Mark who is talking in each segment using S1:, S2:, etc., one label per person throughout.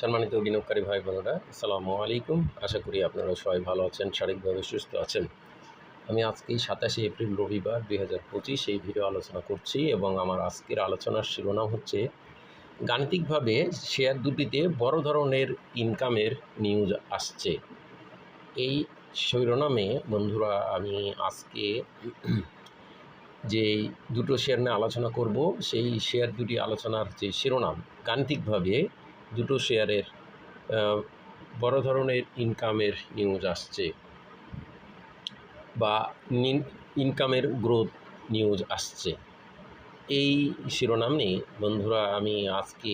S1: সম্মানিত বিনিয়োগকারী ভাই বোনেরা, আসসালামু আলাইকুম। আশা করি আপনারা সবাই ভালো আছেন, শারীরিকভাবে সুস্থ আছেন। আমি আজকে সাতাশে এপ্রিল, রবিবার দুই হাজার পঁচিশ এই ভিডিও আলোচনা করছি এবং আমার আজকের আলোচনার শিরোনাম হচ্ছে, গাণিতিকভাবে শেয়ার দুটিতে বড় ধরনের ইনকামের নিউজ আসছে। এই শিরোনামে বন্ধুরা, আমি আজকে যে দুটো শেয়ার নিয়ে আলোচনা করব, সেই শেয়ার দুটি আলোচনার যে শিরোনাম, গাণিতিকভাবে দুটো শেয়ারের বড় ধরনের ইনকামের নিউজ আসছে বা ইনকামের গ্রোথ নিউজ আসছে। এই শিরোনাম নিয়ে বন্ধুরা আমি আজকে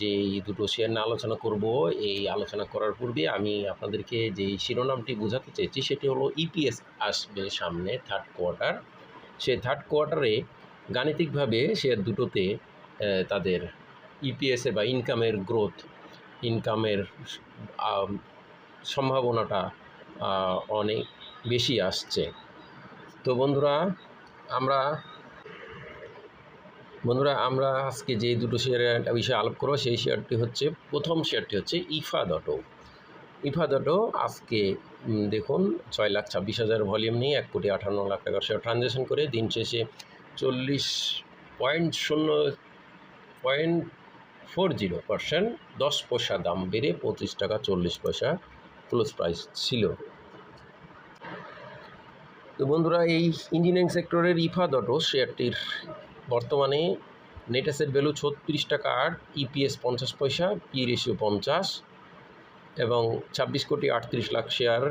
S1: যে দুটো শেয়ার নিয়ে আলোচনা করব, এই আলোচনা করার পূর্বে আমি আপনাদেরকে যে শিরোনামটি বোঝাতে চেয়েছি, সেটি হলো ইপিএস আসবে সামনে থার্ড কোয়ার্টার সেই থার্ড কোয়ার্টারে গাণিতিকভাবে শেয়ার দুটোতে তাদের ইপিএসে বা ইনকামের গ্রোথ ইনকামের সম্ভাবনাটা অনেক বেশি আসছে। তো বন্ধুরা, আমরা বন্ধুরা, আমরা আজকে যে দুটো শেয়ারের বিষয়ে আলোপ করব, সেই শেয়ারটি হচ্ছে, প্রথম শেয়ারটি হচ্ছে ইফা দটো ইফা দটো আজকে দেখুন, ছয় লাখ ছাব্বিশ হাজার ভলিউম নিয়ে এক কোটি আঠান্ন লাখ টাকার ট্রানজ্যাকশন করে দিন শেষে চল্লিশ পয়েন্ট শূন্য পয়েন্ট ফোর জিরো পার্সেন্ট দশ পয়সা দাম বেড়ে পঁচিশ টাকা চল্লিশ পয়সা ক্লোজ প্রাইস ছিল। তো বন্ধুরা, এই ইঞ্জিনিয়ারিং সেক্টরের ইফা দটো শেয়ারটির বর্তমানে নেট অ্যাসেট ভ্যালু ছত্রিশ টাকা আট ইপিএস পঞ্চাশ পয়সা পি রেশিও পঞ্চাশ এবং ছাব্বিশ কোটি আটত্রিশ লাখ শেয়ার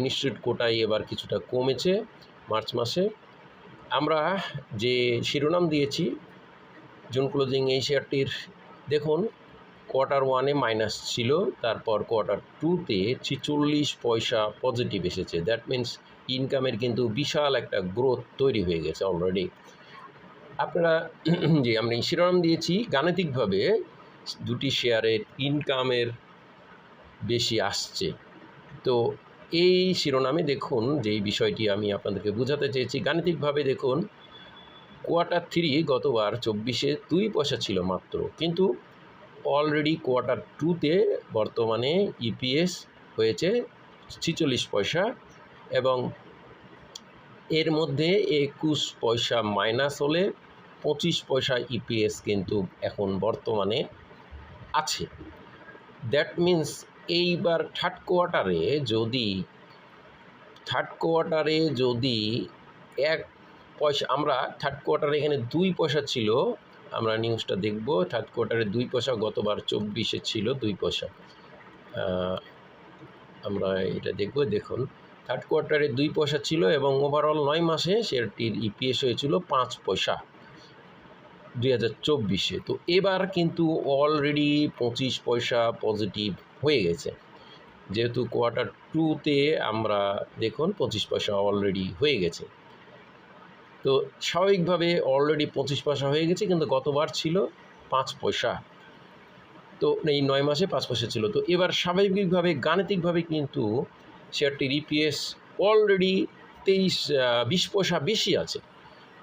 S1: ইনস্টিটিউট কোটায় এবার কিছুটা কমেছে মার্চ মাসে। আমরা যে শিরোনাম দিয়েছি, জুন ক্লোজিং এই শেয়ারটির, দেখুন, কোয়ার্টার ওয়ানে মাইনাস ছিল, তারপর কোয়ার্টার টুতে ছিচল্লিশ পয়সা পজিটিভ এসেছে। দ্যাট মিন্স ইনকামের কিন্তু বিশাল একটা গ্রোথ তৈরি হয়ে গেছে অলরেডি আপনারা, যে আমরা শিরোনাম দিয়েছি, গাণিতিকভাবে দুটি শেয়ারের ইনকামের বেশি আসছে। তো এই শিরোনামে দেখুন, যেই বিষয়টি আমি আপনাদেরকে বোঝাতে চেয়েছি, গাণিতিকভাবে দেখুন কোয়ার্টার থ্রি গতবার চব্বিশে দুই পয়সা ছিল মাত্র। কিন্তু অলরেডি কোয়ার্টার টুতে বর্তমানে ইপিএস হয়েছে ছিচল্লিশ পয়সা এবং এর মধ্যে একুশ পয়সা মাইনাস হলে পঁচিশ পয়সা ইপিএস কিন্তু এখন বর্তমানে আছে। দ্যাট মিন্স এইবার থার্ড কোয়ার্টারে যদি থার্ড কোয়ার্টারে যদি এক পয়সা, আমরা থার্ড কোয়ার্টারে এখানে দুই পয়সা ছিল, আমরা নিউজটা দেখব থার্ড কোয়ার্টারে দুই পয়সা গতবার চব্বিশে ছিল দুই পয়সা। আমরা এটা দেখব, দেখুন থার্ড কোয়ার্টারে দুই পয়সা ছিল এবং ওভারঅল নয় মাসে শেয়ারটির ইপিএস হয়েছিল পাঁচ পয়সা দুই হাজার চব্বিশে। তো এবার কিন্তু অলরেডি পঁচিশ পয়সা পজিটিভ হয়ে গেছে। যেহেতু কোয়ার্টার টুতে আমরা দেখুন পঁচিশ পয়সা অলরেডি হয়ে গেছে। তো স্বাভাবিকভাবে অলরেডি পঁচিশ পয়সা হয়ে গেছে, কিন্তু গতবার ছিল পাঁচ পয়সা। তো এই নয় মাসে পাঁচ পয়সা ছিল। তো এবার স্বাভাবিকভাবে, গাণিতিকভাবে কিন্তু শেয়ারটির ইপিএস অলরেডি তেইশ বিশ পয়সা বেশি আছে।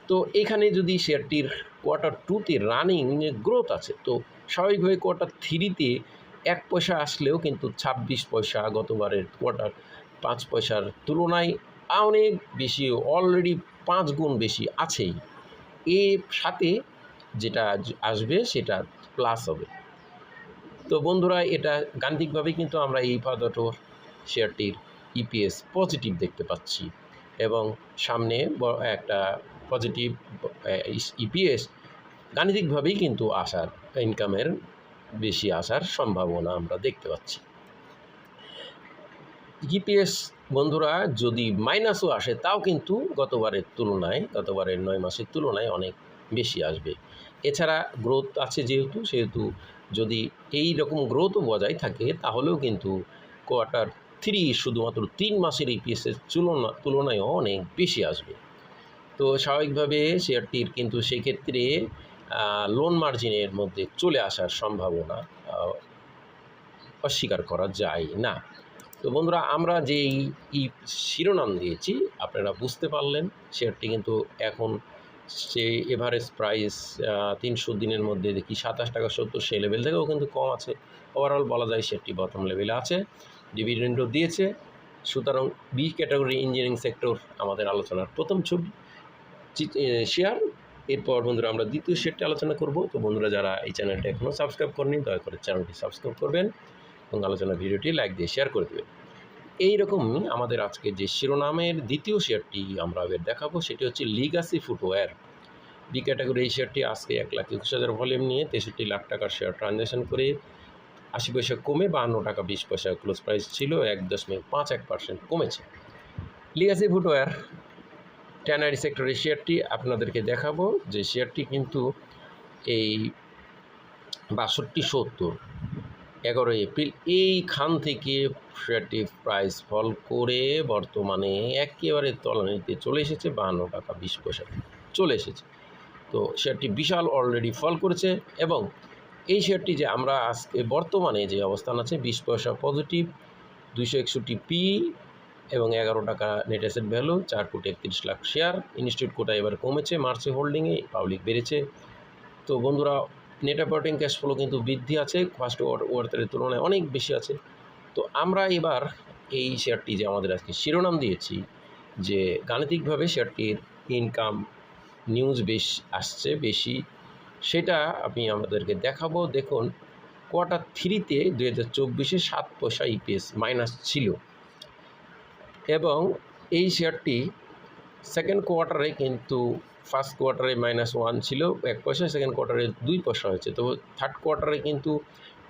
S1: তো এখানে যদি শেয়ারটির কোয়ার্টার টুতে রানিং গ্রোথ আছে, তো স্বাভাবিকভাবে কোয়ার্টার থ্রিতে এক পয়সা আসলেও কিন্তু ছাব্বিশ পয়সা গতবারের কোয়ার্টার পাঁচ পয়সার তুলনায় অনেক বেশি অলরেডি পাঁচ গুণ বেশি আছেই। এর সাথে যেটা আসবে সেটা প্লাস হবে। তো বন্ধুরা, এটা গাণিতিকভাবে কিন্তু আমরা এই পাদটোর শেয়ারটির ইপিএস পজিটিভ দেখতে পাচ্ছি এবং সামনে একটা পজিটিভ ইপিএস গাণিতিকভাবেই কিন্তু আসার ইনকামের বেশি আসার সম্ভাবনা আমরা দেখতে পাচ্ছি। ইপিএস বন্ধুরা যদি মাইনাসও আসে, তাও কিন্তু গতবারের তুলনায়, গতবারের নয় মাসের তুলনায় অনেক বেশি আসবে। এছাড়া গ্রোথ আছে যেহেতু, সেহেতু যদি এই রকম গ্রোথও বজায় থাকে, তাহলেও কিন্তু কোয়ার্টার থ্রি শুধুমাত্র তিন মাসের ইপিএসের তুলনা তুলনায় অনেক বেশি আসবে। তো স্বাভাবিকভাবে শেয়ারটির কিন্তু সেক্ষেত্রে লোন মার্জিনের মধ্যে চলে আসার সম্ভাবনা অস্বীকার করা যায় না। তো বন্ধুরা, আমরা যেই ই শিরোনাম দিয়েছি, আপনারা বুঝতে পারলেন, শেয়ারটি কিন্তু এখন সে এভারেজ প্রাইস তিনশো দিনের মধ্যে দেখি সাতাশ টাকা সত্তর, সেই লেভেল থেকেও কিন্তু কম আছে। ওভারঅল বলা যায় শেয়ারটি বটম লেভেলে আছে ডিভিডেন্ডও দিয়েছে। সুতরাং বি ক্যাটাগরি ইঞ্জিনিয়ারিং সেক্টর আমাদের আলোচনার প্রথম ছবি শেয়ার এরপর বন্ধুরা আমরা দ্বিতীয় শেয়ারটি আলোচনা করব। তো বন্ধুরা যারা এই চ্যানেলটা এখনও সাবস্ক্রাইব করেনি দয়া করে চ্যানেলটি সাবস্ক্রাইব করবেন এবং আলোচনা ভিডিওটি লাইক দিয়ে শেয়ার করে দেবেন। এইরকমই আমাদের আজকে যে শিরোনামের দ্বিতীয় শেয়ারটি আমরা দেখাবো, সেটি হচ্ছে লিগাসি ফুটওয়্যার বি ক্যাটাগরি এই শেয়ারটি আজকে এক লাখ একুশ হাজার ভলিউম নিয়ে তেষট্টি লাখ টাকার শেয়ার ট্রানজ্যাকশন করে আশি পয়সা কমে বাহান্ন টাকা বিশ পয়সা ক্লোজ প্রাইস ছিল, এক দশমিক পাঁচ এক পার্সেন্ট কমেছে। লিগাসি ফুটওয়্যার ট্যানারি সেক্টরের শেয়ারটি আপনাদেরকে দেখাবো যে শেয়ারটি কিন্তু এই বাষট্টি সত্তর, এগারোই এপ্রিল, এইখান থেকে শেয়ারটি প্রাইস ফল করে বর্তমানে একেবারে তলানিতে চলে এসেছে, বাহান্ন টাকা বিশ পয়সা চলে এসেছে। তো শেয়ারটি বিশাল অলরেডি ফল করেছে এবং এই শেয়ারটি যে আমরা আজকে বর্তমানে যে অবস্থান আছে, বিশ পয়সা পজিটিভ দুইশো একষট্টি পি এবং এগারো টাকা নেট অ্যাসেট ভ্যালু চার কোটি একত্রিশ লাখ শেয়ার ইনস্টিটিউট কোটা এবার কমেছে মার্চে হোল্ডিংয়ে পাবলিক বেড়েছে। তো বন্ধুরা নেট অপারেটিং ক্যাশ ফ্লো কিন্তু বৃদ্ধি আছে ফার্স্ট ওয়ার্থের তুলনায় অনেক বেশি আছে। তো আমরা এবার এই শেয়ারটি যে আমাদের আজকে শিরোনাম দিয়েছি, যে গাণিতিকভাবে শেয়ারটির ইনকাম নিউজ বেশ আসছে, বেশি, সেটা আমি আমাদেরকে দেখাবো। দেখুন কোয়ার্টার থ্রিতে দু হাজার চব্বিশে সাত পয়সা ইপিএস মাইনাস ছিল। এবং এই শেয়ারটি সেকেন্ড কোয়ার্টারে কিন্তু ফার্স্ট কোয়ার্টারে মাইনাস ওয়ান ছিল, এক পয়সা সেকেন্ড কোয়ার্টারে দুই পয়সা হয়েছে। তো থার্ড কোয়ার্টারে কিন্তু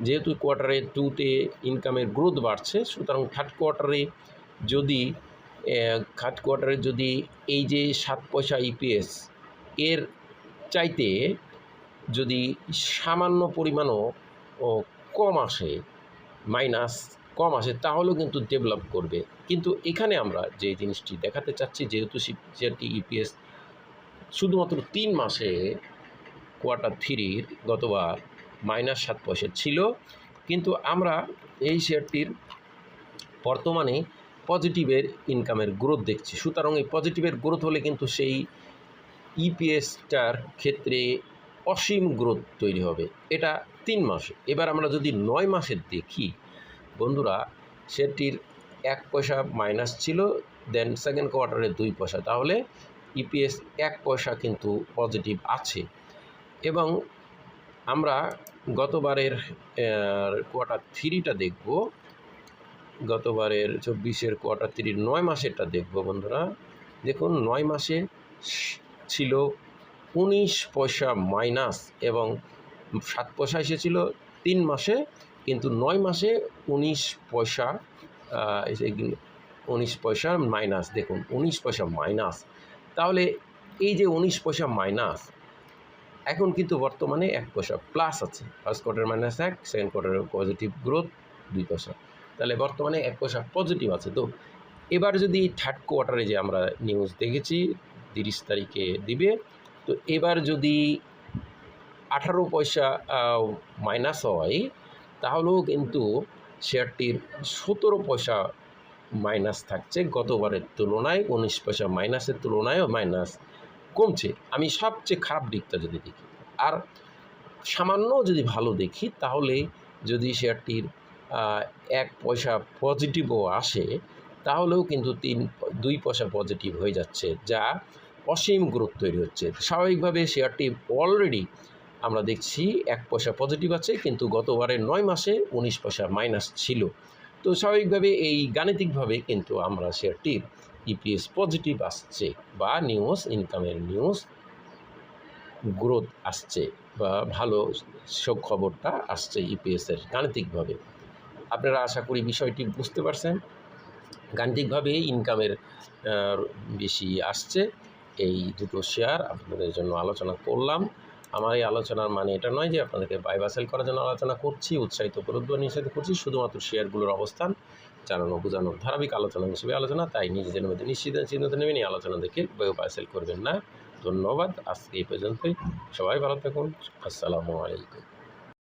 S1: যেহেতু কোয়ার্টারে টুতে ইনকামের গ্রোথ বাড়ছে, সুতরাং থার্ড কোয়ার্টারে যদি থার্ড কোয়ার্টারে যদি এই যে সাত পয়সা ইপিএস এর চাইতে যদি সামান্য পরিমাণও কম আসে মাইনাস কম আসে, তাহলেও কিন্তু ডেভেলপ করবে। কিন্তু এখানে আমরা যে জিনিসটি দেখাতে চাচ্ছি, যেহেতু শেয়ারটি ইপিএস শুধুমাত্র তিন মাসে কোয়ার্টার থ্রির গতবার মাইনাস সাত পয়সা ছিল, কিন্তু আমরা এই শেয়ারটির বর্তমানে পজিটিভের ইনকামের গ্রোথ দেখছি। সুতরাং এই পজিটিভের গ্রোথ হলে কিন্তু সেই ইপিএসটার ক্ষেত্রে অসীম গ্রোথ তৈরি হবে। এটা তিন মাসে। এবার আমরা যদি নয় মাসের দেখি বন্ধুরা, সেটির এক পয়সা মাইনাস ছিল দেন সেকেন্ড কোয়ার্টারে দুই পয়সা। তাহলে ইপিএস এক পয়সা কিন্তু পজিটিভ আছে। এবং আমরা গতবারের কোয়ার্টার থ্রিটা দেখব। গতবারের চব্বিশের কোয়ার্টার থ্রির নয় মাসেরটা দেখব বন্ধুরা। দেখুন, নয় মাসে ছিল উনিশ পয়সা মাইনাস এবং সাত পয়সা এসেছিল তিন মাসে কিন্তু নয় মাসে উনিশ পয়সা উনিশ পয়সা মাইনাস দেখুন, উনিশ পয়সা মাইনাস তাহলে এই যে উনিশ পয়সা মাইনাস এখন কিন্তু বর্তমানে এক পয়সা প্লাস আছে। ফার্স্ট কোয়ার্টার মাইনাস এক সেকেন্ড কোয়ার্টারের পজিটিভ গ্রোথ দুই পয়সা। তাহলে বর্তমানে এক পয়সা পজিটিভ আছে। তো এবার যদি থার্ড কোয়ার্টারে যে আমরা নিউজ দেখেছি, তিরিশ তারিখে দিবে, তো এবার যদি আঠারো পয়সা মাইনাস হয় তাহলেও কিন্তু শেয়ারটির সতেরো পয়সা মাইনাস থাকছে গতবারের তুলনায়, উনিশ পয়সা মাইনাসের তুলনায়ও মাইনাস কমছে। আমি সবচেয়ে খারাপ দিকটা যদি দেখি, আর সামান্য যদি ভালো দেখি, তাহলে যদি শেয়ারটির এক পয়সা পজিটিভও আসে, তাহলেও কিন্তু তিন, দুই পয়সা পজিটিভ হয়ে যাচ্ছে, যা অসীম গ্রোথ তৈরি হচ্ছে। স্বাভাবিকভাবে শেয়ারটি অলরেডি আমরা দেখছি এক পয়সা পজিটিভ আছে, কিন্তু গতবারের নয় মাসে উনিশ পয়সা মাইনাস ছিল। তো স্বাভাবিকভাবে এই গাণিতিকভাবে কিন্তু আমরা শেয়ারটির ইপিএস পজিটিভ আসছে বা নিউজ ইনকামের নিউজ গ্রোথ আসছে বা ভালো শোক খবরটা আসছে ইপিএসের গাণিতিকভাবে। আপনারা আশা করি বিষয়টি বুঝতে পারছেন। গাণিতিকভাবে ইনকামের বেশি আসছে। এই দুটো শেয়ার আপনাদের জন্য আলোচনা করলাম। আমার এই আলোচনার মানে এটা নয় যে আপনাদেরকে বাই বাসেল করার জন্য আলোচনা করছি, উৎসাহিত প্রদ্য নিষেধ করছি, শুধুমাত্র শেয়ারগুলোর অবস্থান, জানানো বোঝানোর ধারাবাহিক আলোচনা হিসেবে আলোচনা, তাই নিজেদের মধ্যে নিশ্চিত চিহ্নিত নেবেন, এই আলোচনা দেখে বই বাসেল করবেন না। ধন্যবাদ, আজকে এই পর্যন্তই। সবাই ভালো থাকুন, আসসালামু আলাইকুম।